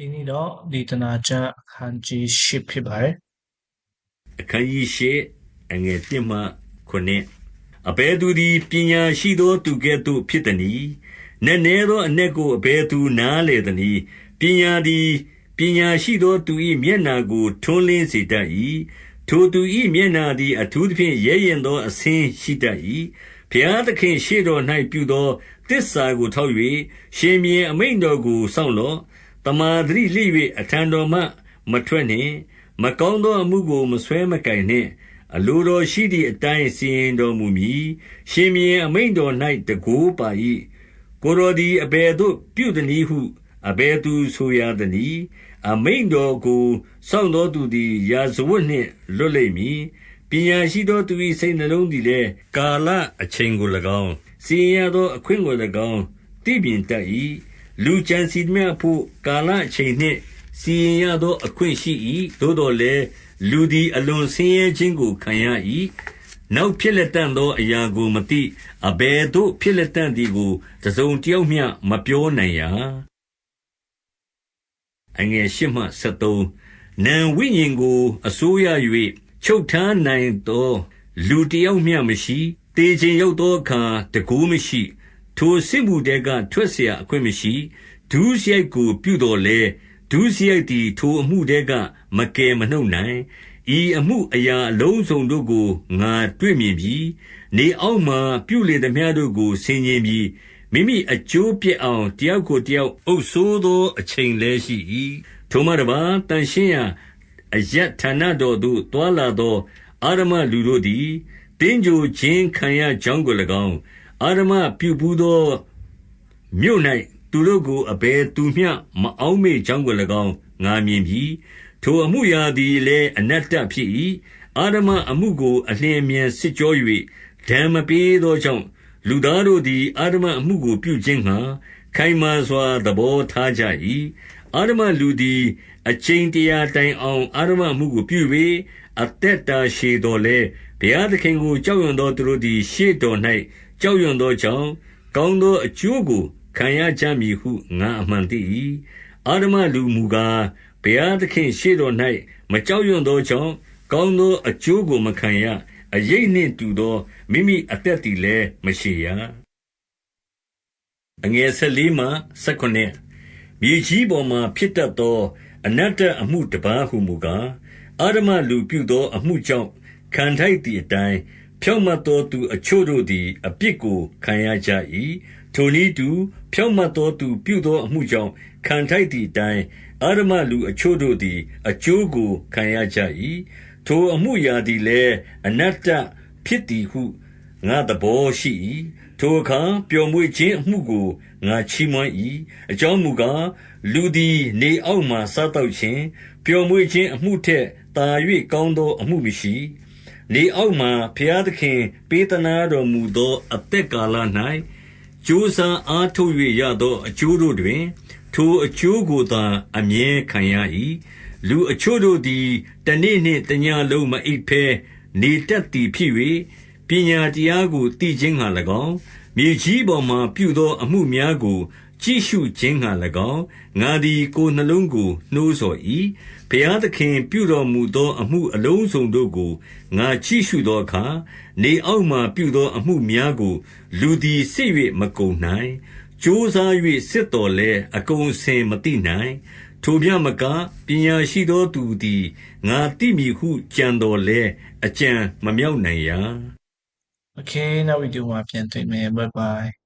ဒီနေ့တော့ဒေသနာကျမ်းအခန်းကြီး၈ဖြစ်ပါတယ်အခန်းကြီးရှိအငယ်1မှ9အဘယ်သူသည်ပညာရှိသောသူကဲ့သို့ဖြစ်သည်။နည်းနည်းသောအ내ကိုအဘယ်သူနားလေသနည်း။ပညာသည်ပညာရှိသောသူ၏မျက်နာကိုထွန်းလင်းစေတတ်၏။ထိုသူ၏မျက်နာသည်အထူးသဖြင့်ရဲရင်သောအဆင်းရှိတတ်၏။ဘုရားသခင်ရှေ့တော်၌ပြုသောတစ္ဆာကိုထောက်၍ရှင်မြင်းအမိန်တော်ကိုစောင့်လော့။ တမာတရိလိ၍အထံတော်မှ မထွက်နှင့် မကောင်းသောအမှုကို မဆွဲမကင်နှင့် အလိုတော်ရှိသည့်အတိုင်း စီရင်တော်မူမည် ရှင်မြင်းအမိန်တော်၌တကိုးပါ၏ကိုတော်သည် အဘယ်သို့ ပြုသည်ဟု အဘယ်သူဆိုရသနည်း အမိန်တော်ကို စောင့်တော်သူသည် ရာဇဝတ်နှင့် လွတ်လိမ့်မည် ပညာရှိသောသူ၏စိတ်နှလုံးသည်လည်း ကာလအချိန်ကို၎င်း စီရင်ရသော အခွင့်ကို၎င်း သိမြင်တတ်၏ လူကြံစီမြတ်ဖို့ကာလအချိန်နှင့် စီရင်ရသော အခွင့်ရှိ၏သို့တော်လည်း လူသည် အလွန်ဆင်းရဲခြင်းကို ခံရ၏နောက်ဖြစ်လက်တန့်သောအရာကို မသိ အဘယ်သို့ ဖြစ်လက်တန့်သည်ကို တစုံတယောက်မျှ မပြောနိုင်ရာအငယ်ရှိမှ73နံဝိညာဉ်ကို အစိုးရ၍ချုပ်ထားနိုင်သော လူတယောက်မျှမရှိတေခြင်းရောက်သောအခါတကူးမရှိ ထိုစစ်မှုထဲက ထွက်စရာအခွင့်မရှိ။ဒုစရိုက်ကို ပြုသော်လည်း၊ဒုစရိုက်သည် ထိုအမှုထဲက မကယ်မနှုတ်နိုင်။ဤအမှုအရာအလုံးစုံတို့ကို ငါတွေ့မြင်ပြီ။နေအောက်မှာ ပြုလေသမျှတို့ကို ဆင်ခြင်ပြီ။မိမိအကျိုးပျက်အောင် တယောက်ကိုတယောက် အုပ်စိုးသော အချိန်လည်းရှိ၏။ထိုမှတပါး၊သန့်ရှင်းရာအရပ်ဌာနတော်သို့ သွားလာသော အဓမ္မလူတို့သည် သင်္ဂြိုဟ်ခြင်းခံရကြောင်းကို၎င်း အာရမပြုဘူးသောမြို့၌သူတို့ကို အဘယ်သူမျှ မအောက်မေ့ကြောင်းကို၎င်း ငါမြင်ပြီ ထိုအမှုရာသည်လည်း အနတ္တဖြစ်၏အာရမအမှုကို အလျင်မြန် စစ်ကြော၍ဒဏ်မပေးသောကြောင့် လူသားတို့သည်အာရမအမှုကို ပြုခြင်းငှာခိုင်မာစွာ သဘောထားကြ၏အာရမလူသည်အချိန်တရာတိုင်အောင်အာရမမှုကို ပြု၍အသက်တာရှည်တော်လဲဘုရားသခင်ကို ကြောက်ရွံ့သောသူတို့သည် ရှေ့တော်၌ ကြောက်ရွံ့သောကြောင့် ကောင်းသောအကျိုးကို ခံရကြမည်ဟု ငါအမှန်သိ၏အာရမလူမူကား ဘုရားသခင်ရှေ့တော်၌မကြောက်ရွံ့သောကြောင့် ကောင်းသောအကျိုးကို မခံရ အရိပ်နှင့်တူသော မိမိအသက်သည်လည်း မရှိရအငယ်၁၄မှ၁၉မြေကြီးပေါ်မှဖြစ်တတ်သော အနတ္တအမှုတစ်ပါးဟုမူကားအာရမလူပြုသော အမှုကြောင့် ခံထိုက်သည့်အတိုင်း ဖြောင့်မတ်သောသူအချို့တို့သည် အပြစ်ကိုခံရကြ၏ထိုနည်းတူ ဖြောင့်မတ်သောသူပြုသောအမှုကြောင့် ခံထိုက်သည့်အတိုင်းအာရမလူအချို့တို့သည် အကျိုးကိုခံရကြ၏ထိုအမှုရာသည်လည်း အနတ္တဖြစ်သည်ဟု ငါသဘောရှိ၏ထိုအခါ ပျော်မွေ့ခြင်းအမှုကို ငါချီးမွမ်း၏အကြောင်းမူကား လူသည်နေအောက်မှစားတော့ခြင်း ပျော်မွေ့ခြင်းအမှုထက်သာ၍ကောင်းသောအမှုမရှိ နေအောက်မှဘုရားသခင် ပေးသနာတော်မူသော အသက်ကာလ၌ကြိုးစားအားထုတ်၍ရသော အကျိုးတို့တွင် ထိုအကျိုးကိုသာ အမြဲခံရ၏လူအချို့တို့သည် တနေ့နှင့်တညလုံး မအိပ်ဘဲ နေတတ်သည်ဖြစ်၍ပညာတရားကို သိခြင်းငှာ၎င်း မြေကြီးပေါ်မှပြုသောအမှုများကို ကြည့်ရှုခြင်းငှာ၎င်း ငါသည် ကိုယ်နှလုံးကို နှိုးဆော်၏ ဘုရားသခင်ပြုတော်မူသော အမှုအလုံးစုံတို့ကို ငါကြည့်ရှုသောအခါ နေအောက်မှပြုသောအမှုများကို လူသည်စစ်၍မကုန်နိုင် ကြိုးစား၍စစ်တော်လဲအကုန်စင်မသိနိုင် ထိုမျှမကပညာရှိသောသူသည် ငါသိမည်ဟု ကြံတော်လဲအကြံမမြောက်နိုင်ရာ Okay နောက်ဗီဒီယိုမှာပြန်တွေ့မယ် bye bye